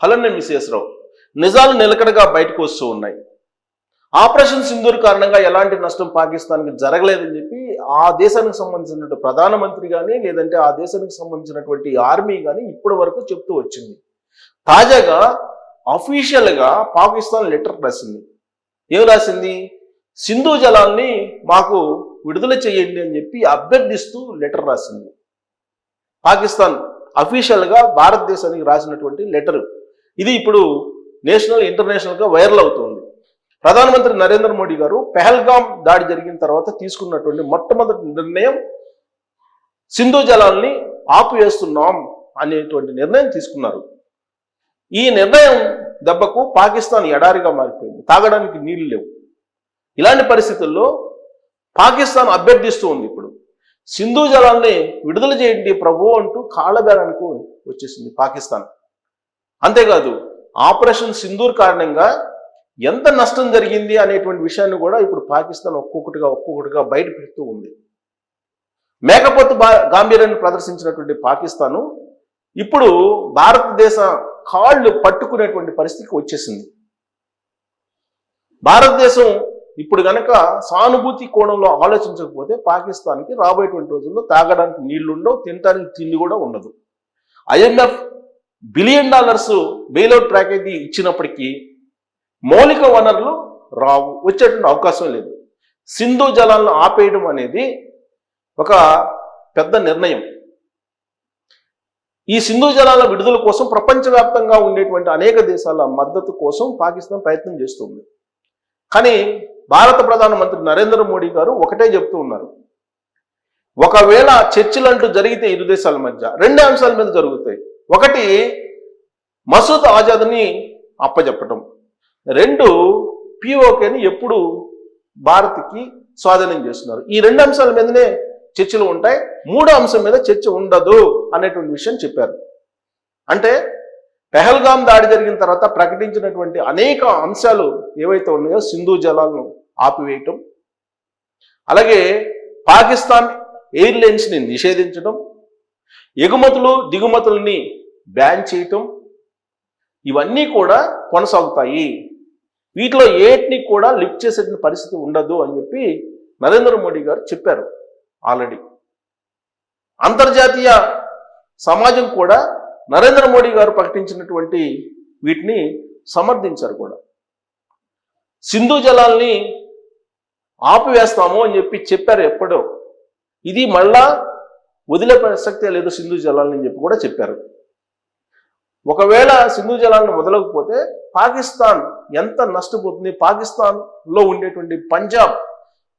Hello నేను రావు నిజాలు నిలకడగా బయటకు వస్తూ ఉన్నాయి. ఆపరేషన్ సింధూర్ కారణంగా ఎలాంటి నష్టం పాకిస్తాన్కి జరగలేదని చెప్పి ఆ దేశానికి సంబంధించినటువంటి ప్రధానమంత్రి కానీ లేదంటే ఆ దేశానికి సంబంధించినటువంటి ఆర్మీ కానీ ఇప్పటి వరకు చెప్తూ వచ్చింది. తాజాగా అఫీషియల్గా పాకిస్తాన్ లెటర్ రాసింది. ఏం రాసింది? సింధు జలాల్ని మాకు విడుదల చేయండి అని చెప్పి అభ్యర్థిస్తూ లెటర్ రాసింది. పాకిస్తాన్ అఫీషియల్గా భారతదేశానికి రాసినటువంటి లెటర్. ఇది ఇప్పుడు నేషనల్ ఇంటర్నేషనల్గా వైరల్ అవుతుంది. ప్రధానమంత్రి నరేంద్ర మోడీ గారు పెహల్గాం దాడి జరిగిన తర్వాత తీసుకున్నటువంటి మొట్టమొదటి నిర్ణయం సింధు జలాల్ని ఆపివేస్తున్నాం అనేటువంటి నిర్ణయం తీసుకున్నారు. ఈ నిర్ణయం దెబ్బకు పాకిస్తాన్ ఎడారిగా మారిపోయింది. తాగడానికి నీళ్ళు లేవు. ఇలాంటి పరిస్థితుల్లో పాకిస్తాన్ అభ్యర్థిస్తూ ఉంది ఇప్పుడు. సింధు జలాల్ని విడుదల చేయండి ప్రభు అంటూ కాళ్ళబేరానికి వచ్చేసింది పాకిస్తాన్. అంతేకాదు ఆపరేషన్ సింధూర్ కారణంగా ఎంత నష్టం జరిగింది అనేటువంటి విషయాన్ని కూడా ఇప్పుడు పాకిస్తాన్ ఒక్కొక్కటిగా ఒక్కొక్కటిగా బయట పెడుతూ ఉంది. మేకపోతు గాంభీర్యాన్ని ప్రదర్శించినటువంటి పాకిస్తాను ఇప్పుడు భారతదేశ కాళ్ళు పట్టుకునేటువంటి పరిస్థితికి వచ్చేసింది. భారతదేశం ఇప్పుడు గనక సానుభూతి కోణంలో ఆలోచించకపోతే పాకిస్తాన్కి రాబోయేటువంటి రోజుల్లో తాగడానికి నీళ్ళు ఉండవు తినడానికి తిండి కూడా ఉండదు. IMF billion dollars bailout package ఇచ్చినప్పటికీ మౌలిక వనరులు రావు వచ్చేటువంటి అవకాశం లేదు. సింధు జలాలను ఆపేయడం అనేది ఒక పెద్ద నిర్ణయం. ఈ సింధు జలాల విడుదల కోసం ప్రపంచవ్యాప్తంగా ఉండేటువంటి అనేక దేశాల మద్దతు కోసం పాకిస్తాన్ ప్రయత్నం చేస్తుంది. కానీ భారత ప్రధానమంత్రి నరేంద్ర మోడీ గారు ఒకటే చెప్తూ ఉన్నారు. ఒకవేళ చర్చలు అంటూ జరిగితే ఇరు దేశాల మధ్య రెండు అంశాల మీద జరుగుతాయి. ఒకటి మసూద్ ఆజాద్ని అప్పచెప్పటం రెండు పిఓకేని ఎప్పుడు భారత్కి స్వాధీనం చేస్తున్నారు. ఈ రెండు అంశాల మీదనే చర్చలు ఉంటాయి. మూడో అంశం మీద చర్చ ఉండదు అనేటువంటి విషయం చెప్పారు. అంటే పెహల్గాం దాడి జరిగిన తర్వాత ప్రకటించినటువంటి అనేక అంశాలు ఏవైతే ఉన్నాయో సింధు జలాలను ఆపివేయటం. అలాగే పాకిస్తాన్ ఎయిర్లైన్స్ని నిషేధించడం ఎగుమతులు దిగుమతుల్ని బ్యాన్ చేయటం ఇవన్నీ కూడా కొనసాగుతాయి. వీటిలో ఏటిని కూడా లిఫ్ట్ చేసే పరిస్థితి ఉండదు అని చెప్పి నరేంద్ర మోడీ గారు చెప్పారు ఆల్రెడీ. అంతర్జాతీయ సమాజం కూడా నరేంద్ర మోడీ గారు ప్రకటించినటువంటి వీటిని సమర్థించారు కూడా. సింధు జలాల్ని ఆపివేస్తాము అని చెప్పి చెప్పారు ఎప్పుడో. ఇది మళ్ళా వదిలే ప్రసక్తే లేదు సింధు జలాలని చెప్పి కూడా చెప్పారు. ఒకవేళ సింధు జలాలను వదలకపోతే పాకిస్తాన్ ఎంత నష్టపోతుంది? పాకిస్తాన్లో ఉండేటువంటి పంజాబ్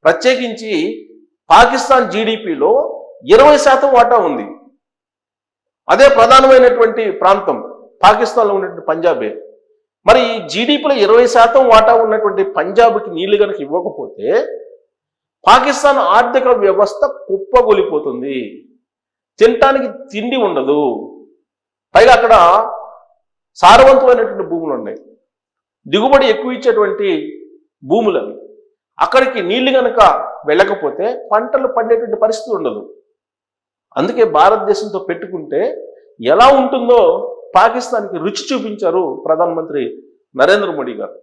ప్రత్యేకించి పాకిస్తాన్ జీడిపిలో ఇరవై శాతం వాటా ఉంది. అదే ప్రధానమైనటువంటి ప్రాంతం పాకిస్తాన్లో ఉన్నటువంటి పంజాబే. మరి ఈ జీడిపిలో ఇరవై శాతం వాటా ఉన్నటువంటి పంజాబ్కి నీళ్ళు కనుక ఇవ్వకపోతే పాకిస్తాన్ ఆర్థిక వ్యవస్థ కుప్పగొలిపోతుంది. తినటానికి తిండి ఉండదు. పైగా అక్కడ సారవంతమైనటువంటి భూములు ఉన్నాయి. దిగుబడి ఎక్కువ ఇచ్చేటువంటి భూములు అవి. అక్కడికి నీళ్ళు కనుక వెళ్ళకపోతే పంటలు పండేటువంటి పరిస్థితి ఉండదు. అందుకే భారతదేశంతో పెట్టుకుంటే ఎలా ఉంటుందో పాకిస్తాన్కి రుచి చూపించారు ప్రధానమంత్రి నరేంద్ర మోడీ గారు.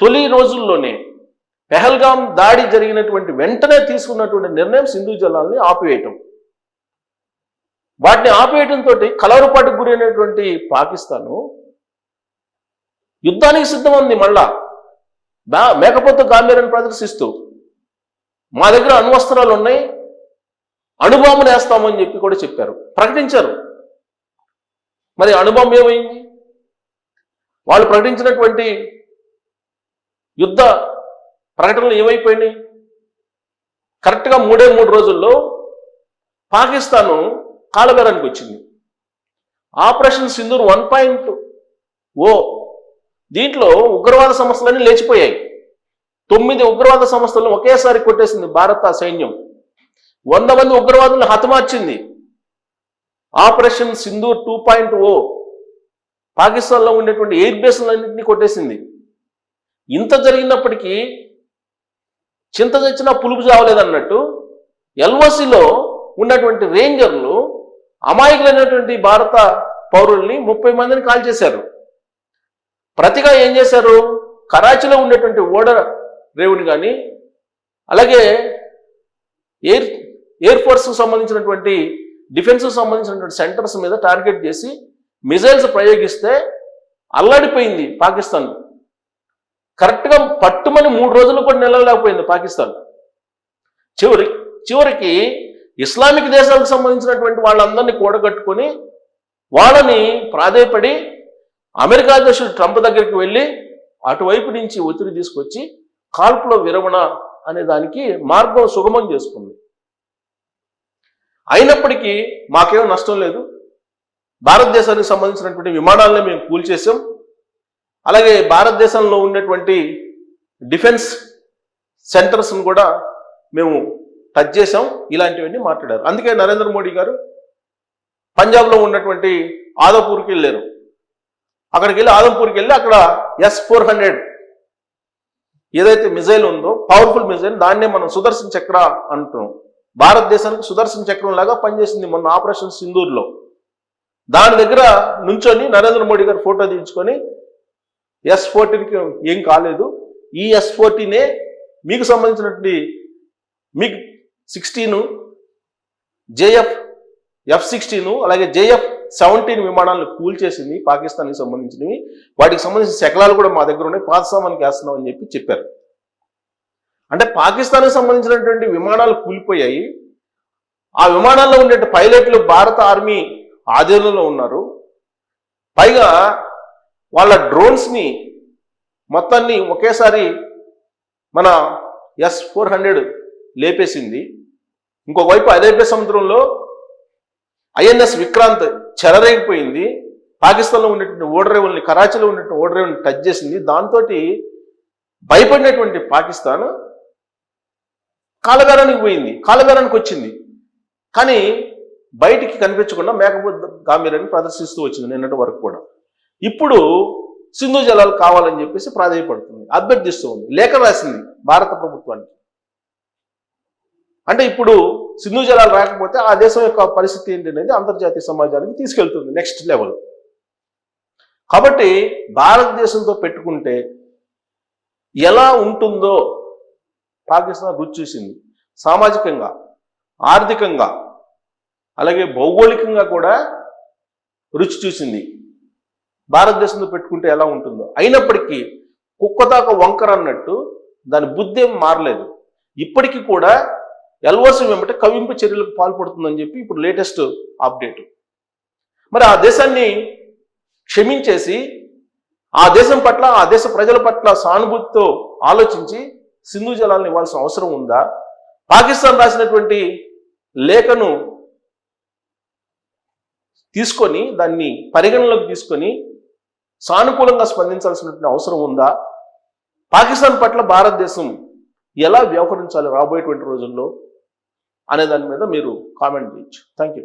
తొలి రోజుల్లోనే పెహల్గాం దాడి జరిగినటువంటి వెంటనే తీసుకున్నటువంటి నిర్ణయం సింధు జలాల్ని ఆపివేయటం. వాటిని ఆపేయడంతో కలవరపాటుకు గురైనటువంటి పాకిస్తాను యుద్ధానికి సిద్ధం ఉంది మళ్ళా. దా మేకపోతే గాంభీర్యాన్ని ప్రదర్శిస్తూ మా దగ్గర అణ్వస్త్రాలు ఉన్నాయి అణుబాంబులు వేస్తామని చెప్పి కూడా చెప్పారు. ప్రకటించారు. మరి అణుబాంబు ఏమైంది? వాళ్ళు ప్రకటించినటువంటి యుద్ధ ప్రకటనలు ఏమైపోయినాయి? కరెక్ట్గా మూడే మూడు రోజుల్లో పాకిస్తాను కాలబేరానికి వచ్చింది. Operation Sindoor one point O దీంట్లో ఉగ్రవాద సంస్థలన్నీ లేచిపోయాయి. తొమ్మిది ఉగ్రవాద సంస్థలను ఒకేసారి కొట్టేసింది భారత సైన్యం. వంద మంది ఉగ్రవాదులను హతమార్చింది. Operation Sindoor two point O పాకిస్తాన్లో ఉండేటువంటి ఎయిర్ బేస్లన్నింటినీ కొట్టేసింది. ఇంత జరిగినప్పటికీ చింత తెచ్చినా పులుపు చావలేదన్నట్టు ఎల్ఓసిలో ఉన్నటువంటి రేంజర్లు అమాయకులైనటువంటి భారత పౌరుల్ని ముప్పై మందిని కాల్ చేశారు. ప్రతిగా ఏం చేశారు? కరాచీలో ఉండేటువంటి ఓడ రేవుని కానీ అలాగే ఎయిర్ ఎయిర్ ఫోర్స్కు సంబంధించినటువంటి డిఫెన్స్కి సంబంధించినటువంటి సెంటర్స్ మీద టార్గెట్ చేసి మిజైల్స్ ప్రయోగిస్తే అల్లాడిపోయింది పాకిస్తాన్. కరెక్ట్గా పట్టుమని మూడు రోజులు కూడా నిలవలేకపోయింది పాకిస్తాన్. చివరి చివరికి ఇస్లామిక్ దేశాలకు సంబంధించినటువంటి వాళ్ళందరినీ కూడగట్టుకొని వాళ్ళని ప్రాధేయపడి అమెరికా అధ్యక్షుడు ట్రంప్ దగ్గరికి వెళ్ళి అటువైపు నుంచి ఒత్తిడి తీసుకొచ్చి కాల్పుల విరమణ అనే దానికి మార్గం సుగమం చేసుకుంది. అయినప్పటికీ మాకేం నష్టం లేదు. భారతదేశానికి సంబంధించినటువంటి విమానాలని మేము కూల్చేసాం అలాగే భారతదేశంలో ఉన్నటువంటి డిఫెన్స్ సెంటర్స్ను కూడా మేము టచ్ చేసాం ఇలాంటివన్నీ మాట్లాడారు. అందుకే నరేంద్ర మోడీ గారు పంజాబ్లో ఉన్నటువంటి ఆదపూర్కి వెళ్ళారు. అక్కడికి వెళ్ళి ఆదంపూర్కి వెళ్ళి అక్కడ ఎస్ ఫోర్ హండ్రెడ్ ఏదైతే మిజైల్ ఉందో పవర్ఫుల్ మిజైల్ దాన్నే మనం సుదర్శన చక్ర అంటున్నాం భారతదేశానికి సుదర్శన చక్రం లాగా పనిచేసింది మొన్న ఆపరేషన్ సింధూర్లో. దాని దగ్గర నుంచొని నరేంద్ర మోడీ గారు ఫోటో తీయించుకొని ఎస్ ఫోర్టీన్కి ఏం కాలేదు. ఈ ఎస్ ఫోర్టీనే మీకు సంబంధించినటువంటి మీకు సిక్స్టీను జేఎఫ్ ఎఫ్ సిక్స్టీన్ అలాగే జేఎఫ్ సెవెంటీన్ విమానాలను కూల్చేసింది పాకిస్తాన్కి సంబంధించినవి. వాటికి సంబంధించిన శకలాలు కూడా మా దగ్గర ఉన్నాయి. పాతసామానికి వేస్తున్నాం అని చెప్పి చెప్పారు. అంటే పాకిస్తాన్కి సంబంధించినటువంటి విమానాలు కూలిపోయాయి. ఆ విమానాల్లో ఉండే పైలట్లు భారత ఆర్మీ ఆధీనంలో ఉన్నారు. పైగా వాళ్ళ డ్రోన్స్ని మొత్తాన్ని ఒకేసారి మన ఎస్ ఫోర్ హండ్రెడ్ లేపేసింది. ఇంకొక వైపు అరేబియా సముద్రంలో ఐఎన్ఎస్ విక్రాంత్ చెరరేగిపోయింది పాకిస్తాన్లో ఉన్నటువంటి ఓడరేవుల్ని కరాచీలో ఉన్నటువంటి ఓడరేవుల్ని టచ్ చేసింది. దాంతో భయపడినటువంటి పాకిస్తాన్ కాలగారానికి పోయింది. కాలగారానికి వచ్చింది. కానీ బయటికి కనిపించకుండా మేకపోతు గాంభీర్యాన్ని ప్రదర్శిస్తూ వచ్చింది నిన్నటి వరకు కూడా. ఇప్పుడు సింధు జలాలు కావాలని చెప్పేసి ప్రాధాయపడుతుంది అభ్యర్థిస్తూ ఉంది. లేఖ రాసింది భారత ప్రభుత్వానికి. అంటే ఇప్పుడు సింధు జలాలు రాకపోతే ఆ దేశం యొక్క పరిస్థితి ఏంటి అనేది అంతర్జాతీయ సమాజానికి తీసుకెళ్తుంది నెక్స్ట్ లెవెల్ కాబట్టి భారతదేశంతో పెట్టుకుంటే ఎలా ఉంటుందో పాకిస్తాన్ రుచి చూసింది. సామాజికంగా ఆర్థికంగా అలాగే భౌగోళికంగా కూడా రుచి చూసింది. భారతదేశంతో పెట్టుకుంటే ఎలా ఉంటుందో. అయినప్పటికీ కుక్కదాకా వంకర అన్నట్టు దాని బుద్ధి ఏం మారలేదు. ఇప్పటికీ కూడా ఎల్ఓసి వెంబట కవింపు చర్యలకు పాల్పడుతుందని చెప్పి ఇప్పుడు లేటెస్ట్ అప్డేట్. మరి ఆ దేశాన్ని క్షమించేసి ఆ దేశం పట్ల ఆ దేశ ప్రజల పట్ల సానుభూతితో ఆలోచించి సింధు జలాలను ఇవ్వాల్సిన అవసరం ఉందా? పాకిస్తాన్ రాసినటువంటి లేఖను తీసుకొని దాన్ని పరిగణలోకి తీసుకొని సానుకూలంగా స్పందించాల్సినటువంటి అవసరం ఉందా? పాకిస్తాన్ పట్ల భారతదేశం ఎలా వ్యవహరించాలి రాబోయేటువంటి రోజుల్లో? అనే దాని మీద మీరు కామెంట్ చేయొచ్చు. Thank you